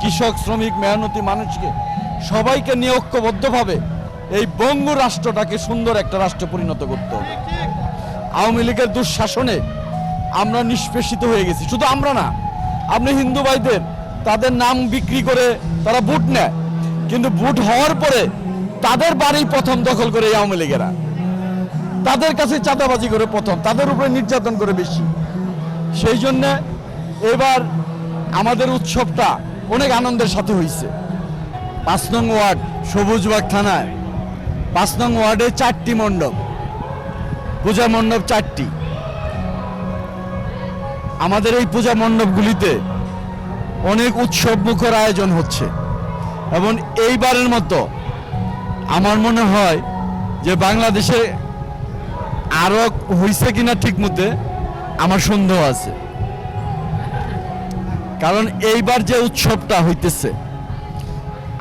কৃষক, শ্রমিক, মেহনতি মানুষকে সবাইকে নিয়ে ঐক্যবদ্ধভাবে এই বঙ্গ রাষ্ট্রটাকে সুন্দর একটা রাষ্ট্রে পরিণত করতে হবে। আওয়ামী লীগের দুঃশাসনে আমরা নিষ্পেষিত হয়ে গেছি। শুধু আমরা না, আপনি হিন্দু ভাইদের তাদের নাম বিক্রি করে তারা বুট নেয়। কিন্তু বুট হওয়ার পরে তাদের বাড়ি প্রথম দখল করে এই আওয়ামী লীগেরা। তাদের কাছে চাঁদাবাজি করে প্রথম, তাদের উপরে নির্যাতন করে বেশি। সেই জন্যে এবার আমাদের উৎসবটা অনেক আনন্দের সাথে হয়েছে পাঁচ নং ওয়ার্ড, সবুজবাগ থানায়। পাঁচ নং ওয়ার্ডে চারটি মণ্ডপ। পূজা মণ্ডপ চারটি। আমাদের এই পূজা মণ্ডপগুলিতে অনেক উৎসব মুখর আয়োজন হচ্ছে। এবং এইবারের মতো আমার মনে হয় যে বাংলাদেশে আরও হয়েছে কিনা ঠিক মতে আমার সন্দেহ আছে। কারণ এইবার যে উৎসবটা হইতেছে,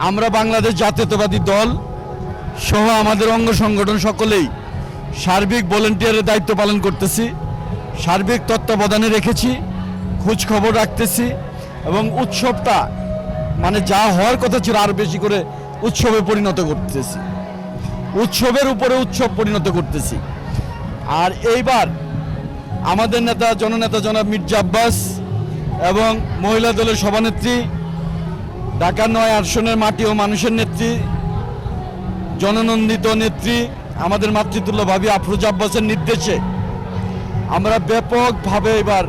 আমরা বাংলাদেশ জাতীয়তাবাদী দল সহ আমাদের অঙ্গ সংগঠন সকলেই সার্বিক ভলেন্টিয়ারের দায়িত্ব পালন করতেছি, সার্বিক তত্ত্বাবধানে রেখেছি খোঁজ খবর রাখতেছি এবং উৎসবটা মানে যা হওয়ার কথা ছিল আরও বেশি করে উৎসবে পরিণত করতেছি। উৎসবের উপরে উৎসব পরিণত করতেছি। আর এইবার আমাদের নেতা, জননেতা জনাব মির্জা আব্বাস এবং মহিলা দলের সভানেত্রী, ঢাকা নয় আসনের মাটি ও মানুষের নেত্রী, জননন্দিত নেত্রী, আমাদের মাতৃতুল্য ভাবি আফরোজ আব্বাসের নির্দেশে আমরা ব্যাপকভাবে এবার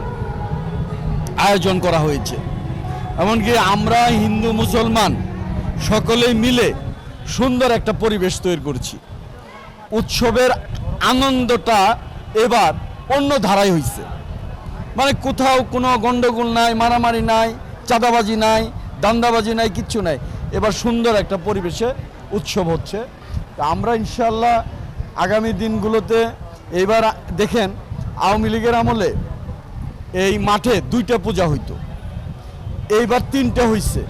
আয়োজন করা হয়েছে। এমনকি আমরা হিন্দু, মুসলমান সকলেই মিলে সুন্দর একটা পরিবেশ তৈরি করছি। উৎসবের আনন্দটা এবার অন্য ধারায় হয়েছে মানে কোথাও কোনো গন্ডগোল নাই মারামারি নাই চাঁদাবাজি নাই দান্দাবাজি নাই কিচ্ছু নাই। এবার সুন্দর একটা পরিবেশে উৎসব হচ্ছে। তা আমরা ইনশাল্লাহ আগামী দিনগুলোতে এবার দেখেন আওয়ামী লীগের আমলে এই মাঠে দুইটা পূজা হইতো। এইবার তিনটা হইছে।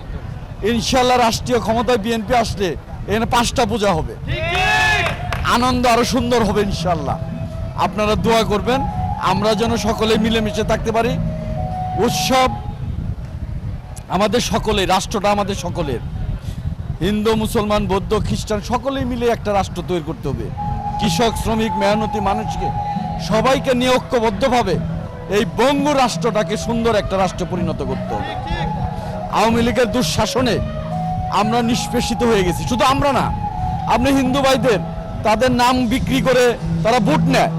ইনশাল্লাহ রাষ্ট্রীয় ক্ষমতায় বিএনপি আসলে এখানে পাঁচটা পূজা হবে। আনন্দ আরও সুন্দর হবে ইনশাল্লাহ আপনারা দোয়া করবেন আমরা যেন সকলে মিলেমিশে থাকতে পারি। উৎসব আমাদের সকলে রাষ্ট্রটা আমাদের সকলের। হিন্দু, মুসলমান, বৌদ্ধ, খ্রিস্টান সকলেই মিলে একটা রাষ্ট্র তৈরি করতে হবে। কৃষক, শ্রমিক, মেহনতি মানুষকে সবাইকে নিয়ে ঐক্যবদ্ধভাবে এই বঙ্গ রাষ্ট্রটাকে সুন্দর একটা রাষ্ট্রে পরিণত করতে হবে। আওয়ামী লীগের দুঃশাসনে আমরা নিষ্পেষিত হয়ে গেছি। শুধু আমরা না, আপনি হিন্দু ভাইদের তাদের নাম বিক্রি করে তারা ভোট নেয়।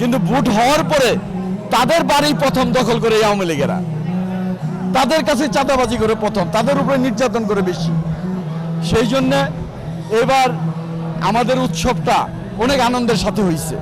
কিন্তু বুট হওয়ার পরে তাদের বাড়ি প্রথম দখল করে আওয়ামী লীগেরা। তাদের কাছে চাঁদাবাজি করে প্রথম, তাদের উপরে নির্যাতন করে বেশি। সেই জন্যে এবার আমাদের উৎসবটা অনেক আনন্দের সাথে হয়েছে